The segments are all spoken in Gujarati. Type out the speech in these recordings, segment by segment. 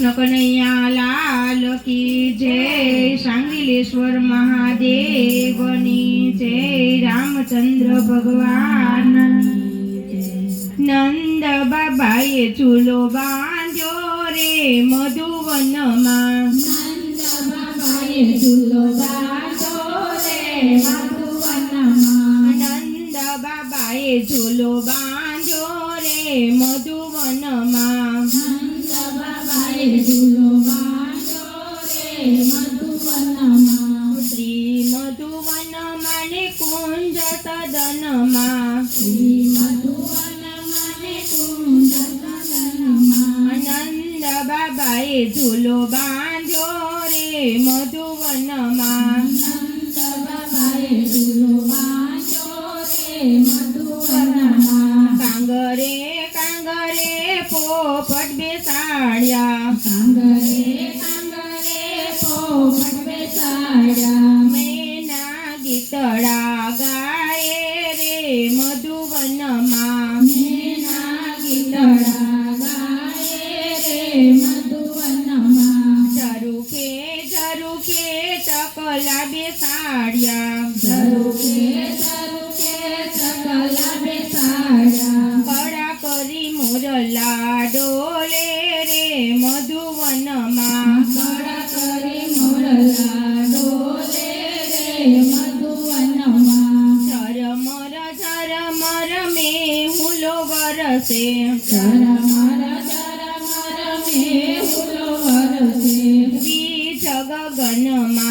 કનૈયા લાલ કી જય સાંગલીશ્વર મહાદેવની જય રામચંદ્ર ભગવાન નંદ બાબાએ ચૂલો બાંધ્યો રે મધુવનમાં નંદ બાબાએ ચૂલો બાંધ્યો રે મધુવનમાં. નંદ બાબાએ ચૂલો બાંધ્યો રે મધુવનમાં મધુવનમાં. શ્રી મધુવનમાં ને કુંજ સદનમાં શ્રી મધુવનમાં ને કુંજ સદનમાં. નંદ બાબાએ ઝૂલો બાંધ્યો રે મધુવનમાં નંદ બાબાએ ઝૂલો બાંધ્યો રે મધુવનમાં. કાંગરે કાંગરે પોપટ ગીતડા ગાય રે મધુવનમાં. ઝરૂખે ઝરૂખે ચકલા બેસાડ્યા ઝરૂખે ઝરૂખે મોરલા ડોલે રે મધુવનમાં ઝરમર મેહુલો વરસે ઝરમર ઝરમર મેહુલો વરસે. વી ગગનમાં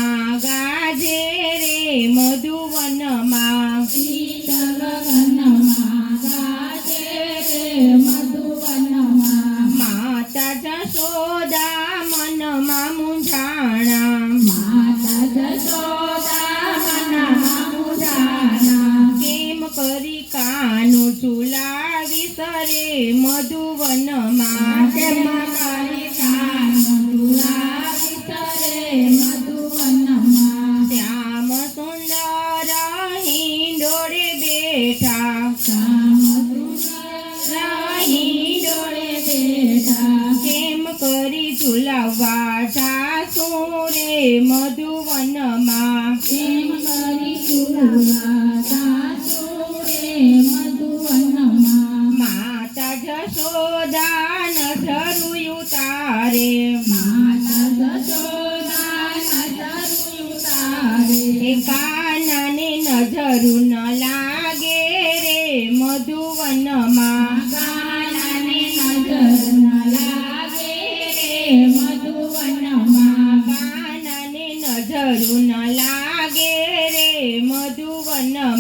મધુવનમાં. શ્યામ સુંદર હિંડોળે બેઠા શ્યામ સુંદર હિંડોળે બેઠા. કેમ કરી ઝુલાવવા જાસુ રે મધુવનમાં કેમ કરી ઝૂલવા માતા ધરુયું તારે માતા જશોદા નજરું તારે. કાનાને નજરું ન લાગે રે મધુવનમાં કાનાને નજર ન લાગે રે મધુવનમાં. કાનાને નજરું ન લાગે રે મધુવનમાં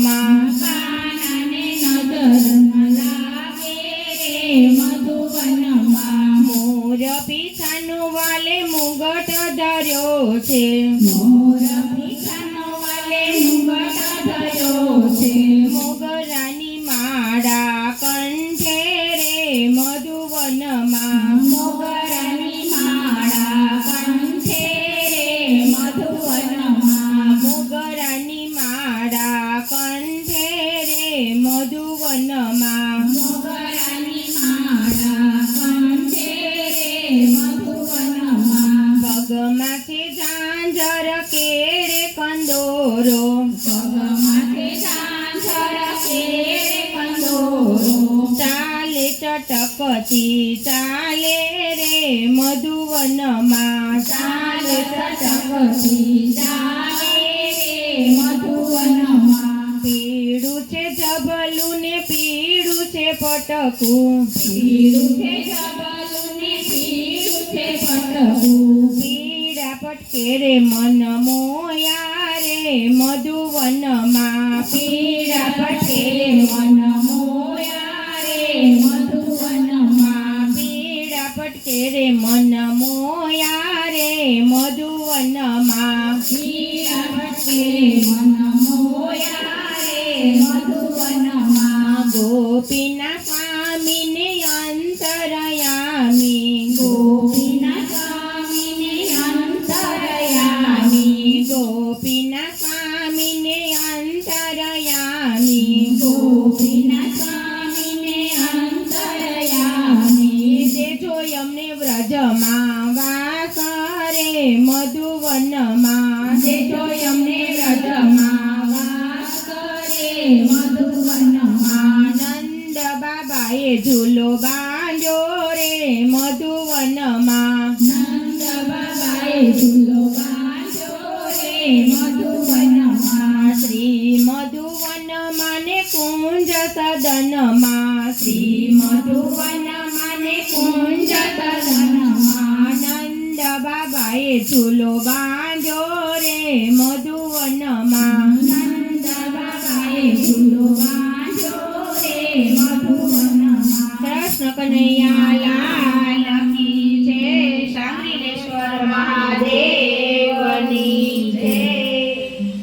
છે મોર ભીખાનો વાલે મુગટ ધર્યો છે. મોગરાની માળા કંઠે રે મધુવનમાં મોગરાની માળા કંઠે રે મધુવનમાં. મોગરાની માળા કંઠે રે મધુવનમાં મોગરાની માળા કંઠે રે કંદોરો. ચાલે ચટકતી ચાલે રે મધુવનમાં ચાલે ચટકતી ચાલે રે મધુવનમાં. પીડું છે જબલું ને પીડું છે પટકું પીડું છે જબલું ને પીડું છે પટકું. પીડા પટકે રે મન મોયા મધુવનમાં પીળા પટકે મન મોયા રે મધુવનમાં. પીળા પટકે રે મન મોયા રે મધુવનમાં મધુવનમાં. ગોપીના આનંદ બાબાએ ઝૂલો બાંધ્યો રે મધુવનમાં. નંદ બાબાએ ઝૂલો બાંધ્યો રે મધુવનમાં. શ્રી મધુવનમાં ને કુંજ સદનમાં. શ્રી મધુવનમાં ને કુંજ તદનમાં આનંદ બાબાએ ઝૂલો બાંધ્યો રે મધુવનમાં કૃષ્ણ કનૈયા લાલ